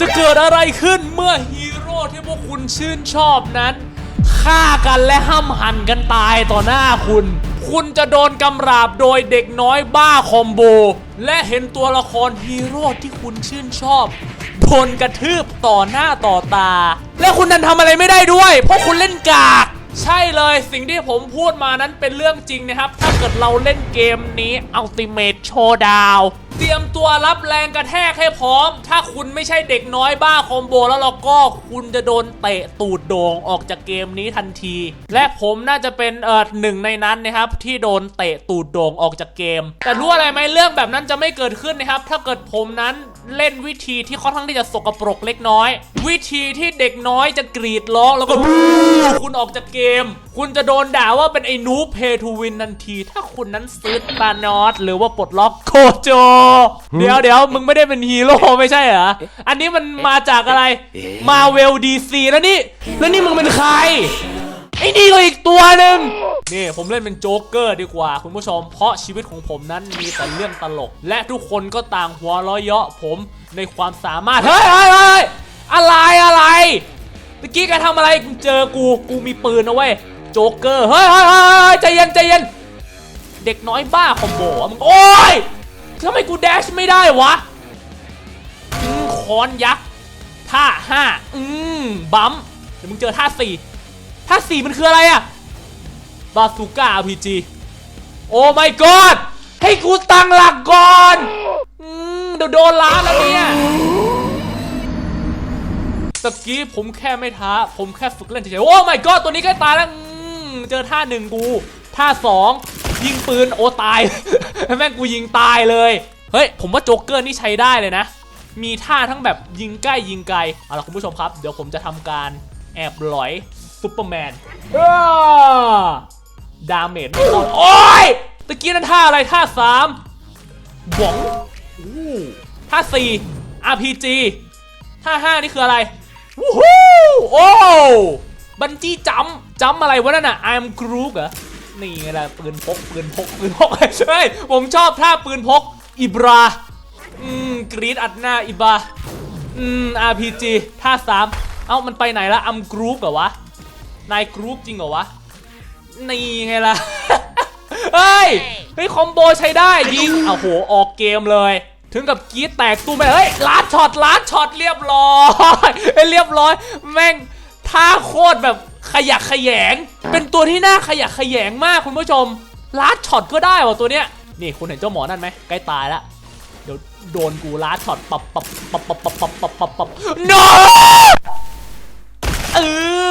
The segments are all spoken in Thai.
จะเกิดอะไรขึ้นเมื่อฮีโร่ที่พวกคุณชื่นชอบนั้นฆ่ากันและห้ำหั่นกันตายต่อหน้าคุณ คุณจะโดนกำราบโดยเด็กน้อยบ้าคอมโบ และเห็นตัวละครฮีโร่ที่คุณชื่นชอบโดนกระทืบต่อหน้าต่อตา และคุณนั้นทำอะไรไม่ได้ด้วย เพราะคุณเล่นกากใช่เลยสิ่งที่ผมพูดมานั้นเป็นเรื่องจริงนะครับ ถ้าเกิดเราเล่นเกมนี้ Ultimate Showdown เตรียมตัวรับแรงกระแทกให้พร้อม ถ้าคุณไม่ใช่เด็กน้อยบ้าคอมโบแล้วเราก็คุณจะโดนเตะตูดโด่งออกจากเกมนี้ทันที และผมน่าจะเป็นเออหนึ่งในนั้นนะครับที่โดนเตะตูดโด่งออกจากเกม แต่รู้อะไรไหมเรื่องแบบนั้นจะไม่เกิดขึ้นนะครับ ถ้าเกิดผมนั้นเล่นวิธีที่ค่อนข้างที่จะสกปรกเล็กน้อย วิธีที่เด็กน้อยจะกรีดร้องแล้วก็บูคุณออกจากเกม คุณจะโดนด่าว่าเป็นไอ้นูเพทูวินทันที ถ้าคุณนั้นซื้อปานอสหรือว่าปลดล็อกโคโจเดี๋ยวเดี๋ยวมึงไม่ได้เป็นฮีโร่ไม่ใช่เหรอ อันนี้มันมาจากอะไร มาเวลดีซีแล้วนี่ แล้วนี่มึงเป็นใคร ไอ้นี่ก็อีกตัวหนึ่งนี่ผมเล่นเป็นโจ๊กเกอร์ดีกว่า คุณผู้ชม เพราะชีวิตของผมนั้นมีแต่เรื่องตลก และทุกคนก็ต่างหัวเราะเยาะผมในความสามารถ เฮ้ยเฮ้ยเฮ้ยอะไรอะไรตะกี้แกทำอะไรกูเจอกูกูมีปืนนะเว้ยโจ๊กเกอร์เฮ้ยเฮ้ยเฮ้ยใจเย็นใจเย็นเด็กน้อยบ้าคอมโบอะมึงโอ้ย ทำไมกูแดชไม่ได้วะอืมคอนยักษ์ท่าห้าอืมบัมเดี๋ยวมึงเจอท่าสี่ท่าสี่มันคืออะไรอะบาซูก้า RPG โอ้ my god ให้กูตั้งหลักก่อนอืมเดี๋ยวโดนล้าแล้วเนี่ยตะกี้ผมแค่ไม่ท้า ผมแค่ฝึกเล่นเฉยๆโอ้ my god ตัวนี้ใกล้ตายแล้วอืมเจอท่าหนึ่งกู ท่าสอง ยิงปืนโอตาย แม่งกูยิงตายเลย เฮ้ย ผมว่าโจ๊กเกอร์นี่ใช้ได้เลยนะ มีท่าทั้งแบบยิงใกล้ยิงไกล เอาล่ะคุณผู้ชมครับ เดี๋ยวผมจะทำการแอบหลอยซุปเปอร์แมนอ้าดาเมจไม่เข้าโอ้ยตะกี้นั้นท่าอะไรท่าสามหวงท่าสี่ RPG ท่าห้านี่คืออะไรวู้ฮู้โอ้บันจี้จัมจัมอะไรวะนั่นน่ะ I'm Groot เหรอ นี่ไงล่ะปืนพกปืนพกปืนพกเฮ้ยผมชอบท่าปืนพกอิบราอืมกรีดอัดหน้าอิบราอืม RPG ท่าสามเอ้ามันไปไหนละอัมกรุ๊ปเหรอวะนายกรุ๊ปจริงเหรอวะนี่ไงล่ะเฮ้ยเฮ้ยคอมโบใช้ได้ยิงเอาโหออกเกมเลย ถึงกับกรีดแตกตู้ไปเฮ้ยลัดช็อตลัดช็อตเรียบร้อยเฮ้ยเรียบร้อย แม่งท่าโคตรแบบ ขยักขยง เป็นตัวที่น่าขยักขยงมากคุณผู้ชมลัดช็อตก็ได้ว่ะตัวเนี้ยนี่คุณเห็นเจ้าหมอนั่นไหมใกล้ตายแล้วเดี๋ยวโดนกูลัดช็อตปับปับปับปับปับปับปับปับปับ no เอ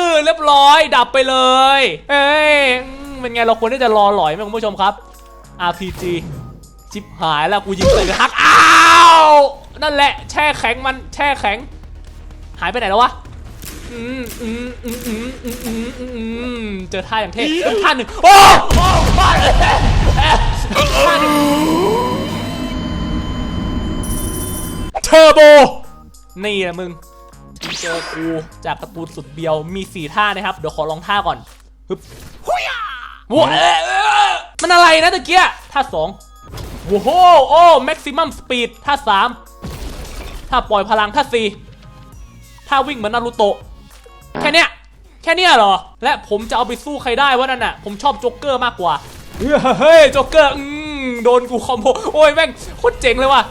อเรียบร้อยดับไปเลย เอ้ยอืมเป็นไงเราควรที่จะรอหลอยไหมคุณผู้ชมครับ RPG ชิบหายแล้วกูยิงใส่กระทักอ้าวนั่นแหละแช่แข็งมันแช่แข็ง หายไปไหนแล้ววะ อืมอืมอืมอืมอืมอืมอืมอืมเจอท่าอย่างเท่ท่าหนึ่งโอ้โอ้ท่าหนึ่งเทอร์โบ นี่แหละมึง เจอกูจากการ์ตูนสุดเบียวมีสี่ท่านะครับ เดี๋ยวขอลองท่าก่อนฮึบว้าวเอ๊ะเอ๊มันอะไรนะตะเกียท่าสองโว้โหโอ้แม็กซิมัมสปีดท่าสามท่าปล่อยพลังท่าสี่ ท่าวิ่งเหมือนนารูโตะแค่เนี้ยแค่เนี้ยเหรอ และผมจะเอาไปสู้ใครได้วะนั่นน่ะ ผมชอบโจ๊กเกอร์มากกว่า เฮ้ยโจ๊กเกอร์อืมโดนกูคอมโบโอ้ยแม่งโคตรเจ๋งเลยว่ะ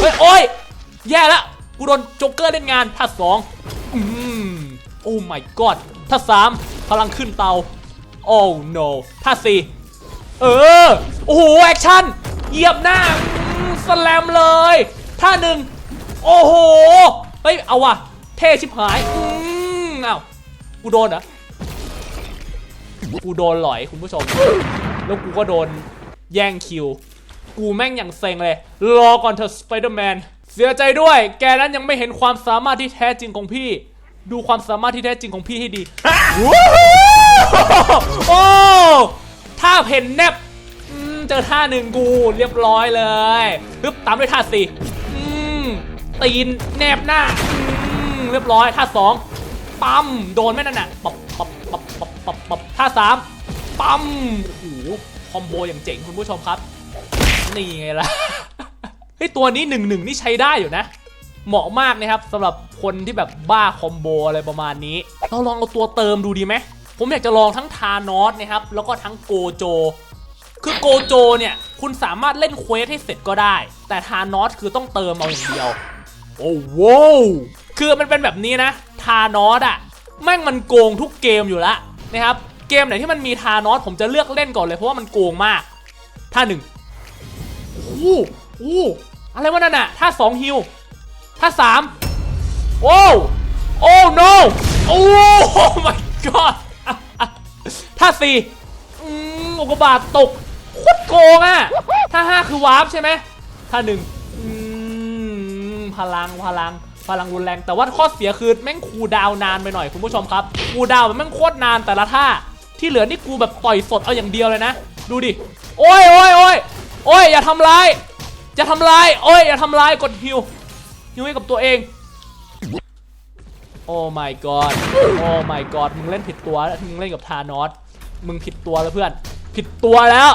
เฮ้ยโอ้ยแย่ล้วกูโดนโจ๊กเกอร์เล่นงานท่าสองอืมโอ้ my god ท่าสามพลังขึ้นเตาโอ้ no ท่าสี่เออ โอ้โห แอคชั่น เหยียบหน้าสแลมเลย ท่าหนึ่ง โอ้โห เฮ้ย เอาว่ะ เท่ชิบหาย อืมอ้าวกูโดนเหรอ กูโดนหลอยคุณผู้ชม แล้วกูก็โดนแย่งคิว กูแม่งอย่างเซ็งเลย รอก่อนเถอะสไปเดอร์แมน เสียใจด้วย แกนั้นยังไม่เห็นความสามารถที่แท้จริงของพี่ ดูความสามารถที่แท้จริงของพี่ให้ดี โอ้ท่าเพนแนบเจอท่าหนึ่งกูเรียบร้อยเลยปึ๊บตามด้วยท่าสี่ตีนแนบหน้า รียบร้อยท่าสองปั๊มโดนไหมนั่นน่ะปับปับปับปับปับปับท่าสามปั๊มโอ้โหคอมโบอย่างเจ๋งคุณผู้ชมครับ นี่ไงล่ะเฮ้ยตัวนี้หนึ่งหนึ่งนี่ใช้ได้อยู่นะ เหมาะมากนะครับสำหรับคนที่แบบบ้าคอมโบอะไรประมาณนี้ เราลองเอาตัวเติมดูดีไหมผมอยากจะลองทั้งทานอสนะครับ แล้วก็ทั้งโกโจ คือโกโจเนี่ย คุณสามารถเล่นเควสให้เสร็จก็ได้ แต่ทานอสคือต้องเติมเอาอย่างเดียว โอ้โห คือมันเป็นแบบนี้นะทานอสอะแม่งมันโกงทุกเกมอยู่แล้วนะครับเกมไหนที่มันมีทานอสผมจะเลือกเล่นก่อนเลยเพราะว่ามันโกงมากท่าหนึ่งโอ้โหโอ้อะไรวะนั่นอะท่าสองฮิวท่าสามโอ้โอ้ no โอ้ my god ท่าสี่อุกบาตตกโคตรโกงอะท่าห้าคือวาร์ปใช่ไหมท่าหนึ่งอืมพลังพลัง พลังรุนแรง แต่ว่าข้อเสียคือแม่งคูดาวนานไปหน่อยคุณผู้ชมครับคูดาวมันแม่งโคตรนานแต่ละท่าที่เหลือนี่กูแบบต่อยสดเอาอย่างเดียวเลยนะ ดูดิ โอ้ยโอ้ยโอ้ยโอ้ยอย่าทำร้ายอย่าทำร้ายโอ้ยอย่าทำร้ายกดฮิวฮิวให้กับตัวเอง โอ้ my god โอ้ my god มึงเล่นผิดตัวแล้วมึงเล่นกับทานอสมึงผิดตัวแล้วเพื่อน ผิดตัวแล้ว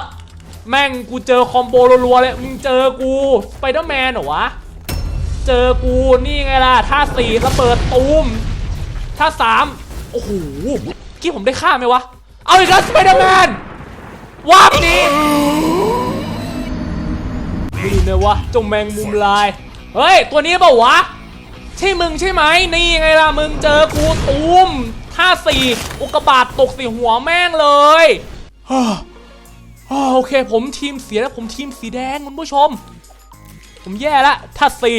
แม่งกูเจอคอมโบรัวๆเลยมึงเจอกูสไปเดอร์แมนเหรอวะ เจอกูนี่ไงล่ะท่าสี่ระเบิดตูมท่าสามโอ้โหกี้ผมได้ฆ่าไหมวะ เอาอีกแล้วสไปเดอร์แมนวาบนี้นี่นี่ยวะจงแมงมุมลาย เฮ้ย ตัวนี้เปล่าวะ ใช่มึงใช่ไหมนี่ไงล่ะมึงเจอกูตูมท่าสี่อุกบาตตกใส่หัวแม่งเลยโอเค ผมทีมเสียแล้วผมทีมสีแดงคุณผู้ชม ผมแย่ละท่าสี่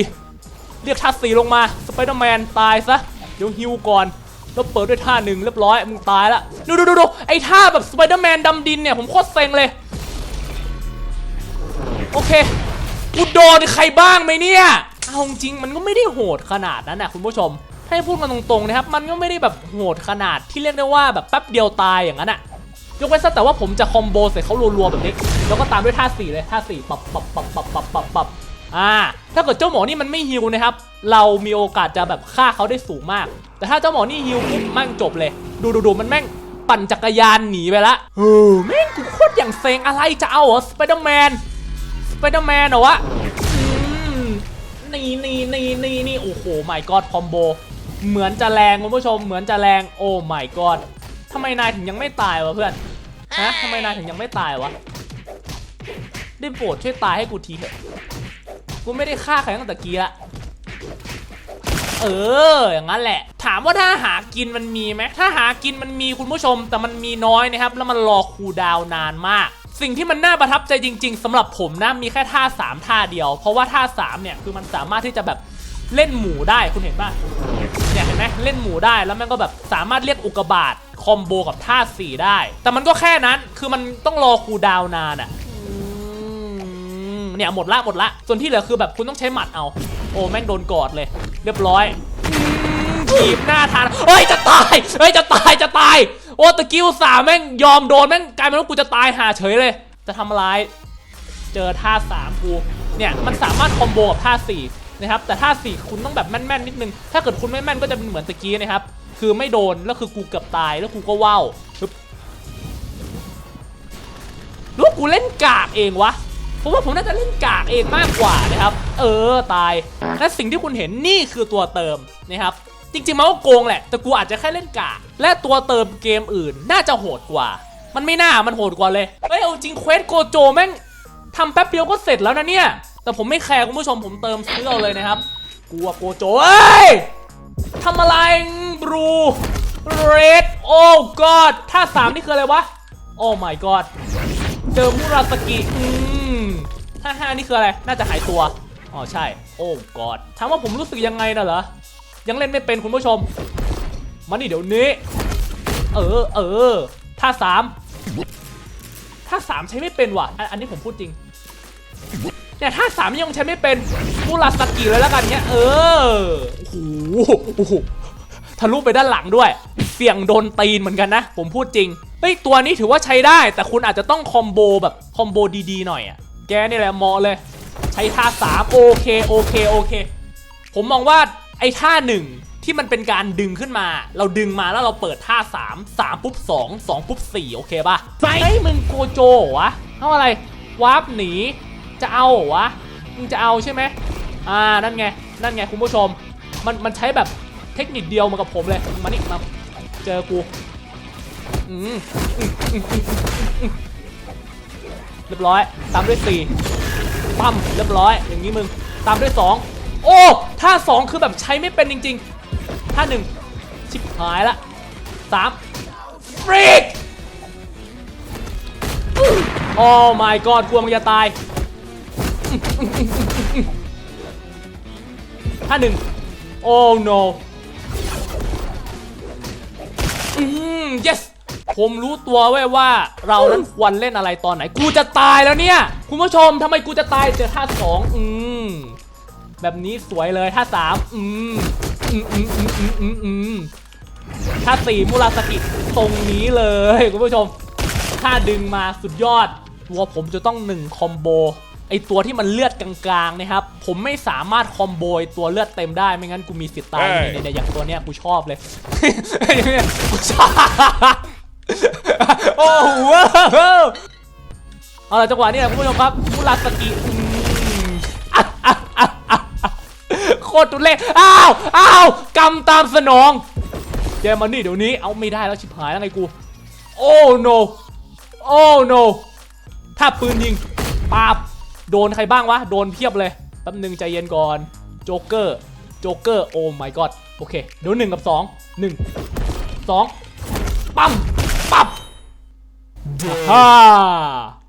เรียกท่าสี่ลงมาสไปเดอร์แมนตายซะเดี๋ยวฮิวก่อนแล้วเปิดด้วยท่าหนึ่งเรียบร้อยมึงตายละดูดูดูดูไอ้ท่าแบบสไปเดอร์แมนดำดินเนี่ยผมโคตรเซ็งเลย โอเคกูโดนใครบ้างไหมเนี่ยเอาจริงๆมันก็ไม่ได้โหดขนาดนั้นนะคุณผู้ชมให้พูดมาตรงๆนะครับ มันก็ไม่ได้แบบโหดขนาดที่เรียกได้ว่าแบบแป๊บเดียวตายอย่างนั้นอะยกเว้นซะแต่ว่าผมจะคอมโบใส่เขารัวๆแบบนี้ แล้วก็ตามด้วยท่าสี่เลยท่าสี่ปับปับปับปับปับปับ อ่าถ้าเกิดเจ้าหมอนี่มันไม่ฮิวนะครับ เรามีโอกาสจะแบบฆ่าเขาได้สูงมาก แต่ถ้าเจ้าหมอนี่ฮิวปุ๊บแม่งจบเลย ดูดูดูมันแม่งปั่นจักรยานหนีไปละเออแม่งกูโคตรอย่างเซ็งอะไรจะเอาเหรอสไปเดอร์แมนสไปเดอร์แมนเหรอวะนี่นี่นี่นี่นี่โอ้โห my god คอมโบเหมือนจะแรงคุณผู้ชมเหมือนจะแรงโอ้ my god ทำไมนายถึงยังไม่ตายวะเพื่อนฮะทำไมนายถึงยังไม่ตายวะได้โปรดช่วยตายให้กูทีเถอะ กูไม่ได้ฆ่าใครตั้งแต่กี้ละเออ อย่างนั้นแหละ ถามว่าถ้าหากินมันมีไหม ถ้าหากินมันมีคุณผู้ชม แต่มันมีน้อยนะครับ แล้วมันรอคูดาวนานมาก สิ่งที่มันน่าประทับใจจริง ๆสำหรับผมนะ มีแค่ท่า 3 ท่าเดียว เพราะว่าท่า 3 เนี่ย คือมันสามารถที่จะแบบเล่นหมูได้ คุณเห็นป่ะ เนี่ยเห็นไหมเล่นหมูได้ แล้วมันก็แบบสามารถเรียกอุกกาบาตคอมโบกับท่า 4 ได้ แต่มันก็แค่นั้น คือมันต้องรอคูดาวนานอะ เนี่ยหมดละหมดละ ส่วนที่เหลือคือแบบคุณต้องใช้หมัดเอา โอ้แม่งโดนกอดเลย เรียบร้อยถีบหน้าทานเฮ้ยจะตายเฮ้ยจะตายจะตาย โอ้ตะกิ้วสามแม่งยอมโดนแม่งกลายเป็นว่ากูจะตายหาเฉยเลย จะทำอะไรเจอท่าสามกูเนี่ยมันสามารถคอมโบกับท่าสี่นะครับแต่ท่าสี่คุณต้องแบบแม่นๆนิดนึง ถ้าเกิดคุณไม่แม่นก็จะเป็นเหมือนตะกี้นะครับคือไม่โดนแล้วคือกูเกือบตายแล้วกูก็ว่าวรู้กูเล่นกากเองวะ ผมว่าผมน่าจะเล่นกากเองมากกว่านะครับ เออตาย และสิ่งที่คุณเห็นนี่คือตัวเติมนะครับจริงๆมันก็โกงแหละ แต่กูอาจจะแค่เล่นกากและตัวเติมเกมอื่นน่าจะโหดกว่า มันไม่น่ามันโหดกว่าเลยเฮ้ยเอาจริงเควสโกโจแม่งทำแป๊บเดียวก็เสร็จแล้วนะเนี่ย แต่ผมไม่แคร์คุณผู้ชมผมเติมซื้อเอาเลยนะครับกลัวโกโจเอ้ยทำอะไรบรูเรดโอ้กอดท่าสามนี่คืออะไรวะ โอ้ my god เจอมุราสกิ อืม ถ้าห้านี่คืออะไร น่าจะหายตัว อ๋อใช่ โอ้กอดถามว่าผมรู้สึกยังไงน่ะเหรอ ยังเล่นไม่เป็นคุณผู้ชม มานี่เดี๋ยวนี้ เออ เออ ท่าสามท่าสามใช้ไม่เป็นว่ะ อันนี้ผมพูดจริง เนี่ยท่าสามยังใช้ไม่เป็นมุราสกิเลยแล้วกันเนี้ยเออ โอ้โหทะลุไปด้านหลังด้วย เสี่ยงโดนตีนเหมือนกันนะ ผมพูดจริง เฮ้ย ตัวนี้ถือว่าใช้ได้ แต่คุณอาจจะต้องคอมโบแบบคอมโบดีๆหน่อยอะ กนี่แหละเหมาะเลย ใช้ท่าสามโอเคโอเคโอเค ผมมองว่าไอ้ท่าหนึ่งที่มันเป็นการดึงขึ้นมา เราดึงมาแล้วเราเปิดท่า 3 3 ปุ๊บ 2 2 ปุ๊บ 4 โอเคป่ะไอ้ยมึงโกโจเหรอวะเท่าอะไรวาร์ปหนี จะเอาเหรอวะ มึงจะเอาใช่ไหมอ่า นั่นไง นั่นไงคุณผู้ชม มันมันใช้แบบเทคนิคเดียวมากับผมเลย มานี่มา เจอกู อืม รียบร้อย ตามด้วยสี่ปั๊มเรียบร้อย อย่างนี้มึง ตามด้วยสองโอ้ท่าสองคือแบบใช้ไม่เป็นจริงๆท่าหนึ่งชิบหายละสามฟรีกโอ้ my god กลัวมึงจะตายท่าหนึ่งโอ้ no อืม yes ผมรู้ตัวไว้ยว่าเรานั้นควรเล่นอะไรตอนไหน กูจะตายแล้วเนี่ย คุณผู้ชมทำไมกูจะตายเจอท่าสองอืมแบบนี้สวยเลยท่าสามอืมอืมอืมอืมอืมอืมอืมท่าสี่มูราสกิตรงนี้เลยคุณผู้ชมถ้าดึงมาสุดยอด ตัวผมจะต้องหนึ่งคอมโบไอตัวที่มันเลือดกลางๆนะครับผมไม่สามารถคอมโบไอ้ตัวเลือดเต็มได้ไม่งั้นกูมีสิทธิ์ตายเอ้ยเนี่ยๆอย่างตัวเนี้ยกูชอบเลยเนี่ยกูชอบ โอ้โหเอาละจังหวะนี้นะคุณผู้ชมครับมุราสกิอืมอะอะอะอะอะโคตรตุเล่อ้าวอ้าวกำตามสนองเจมานี่เดี๋ยวนี้เอาไม่ได้แล้วชิบหายแล้วไงกู โอ้ no โอ้ no ถ้าปืนยิงปาบโดนใครบ้างวะ โดนเพียบเลยแป๊บหนึ่งใจเย็นก่อนโจ๊กเกอร์โจ๊กเกอร์โอ้ my god โอเค เดี๋ยวหนึ่งกับสองหนึ่งสองปั๊ม ฮ่า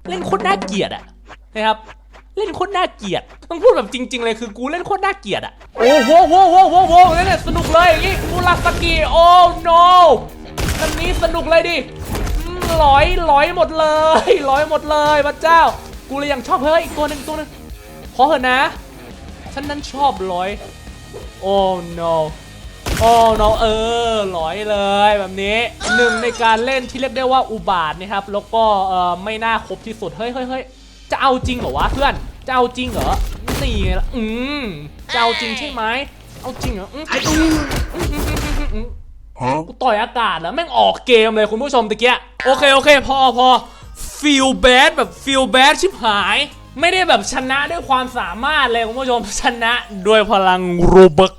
เล่นโคตรน่าเกลียดอะนะครับ เล่นโคตรน่าเกลียด ต้องพูดแบบจริง ๆ เลยคือกูเล่นโคตรน่าเกลียดอะโอ้โหโหโหโหโหนั่นแหละสนุกเลยอย่างงี้มูราสกิโอ้ no อันนี้สนุกเลยดิอืมหลอยหลอยหมดเลยหลอยหมดเลยพระเจ้า กูเลยยังชอบเฮ้ยอีกตัวหนึ่งอีกตัวหนึงขอเถอะนะฉันนั้นชอบร้อย โอ้ no โอ้ no เออร้อยเลยแบบนี้หนึ่งในการเล่นที่เรียกได้ว่าอุบาทนะครับ แล้วก็เออไม่น่าครบที่สุด เฮ้ยเฮ้ยเฮ้ยจะเอาจริงเหรอวะเพื่อน จะเอาจริงเหรอ นี่ไงล่ะอืมจะเอาจริงใช่ไหม เอาจริงเหรออืมอืมอืมอืมอืมอืม Huh? กูต่อยอากาศแล้วแม่งออกเกมเลยคุณผู้ชมตะเกียโอเคโอเคพอพอ feel bad แบบ feel bad ชิบหาย ไม่ได้แบบชนะด้วยความสามารถเลยคุณผู้ชมชนะด้วยพลัง Robux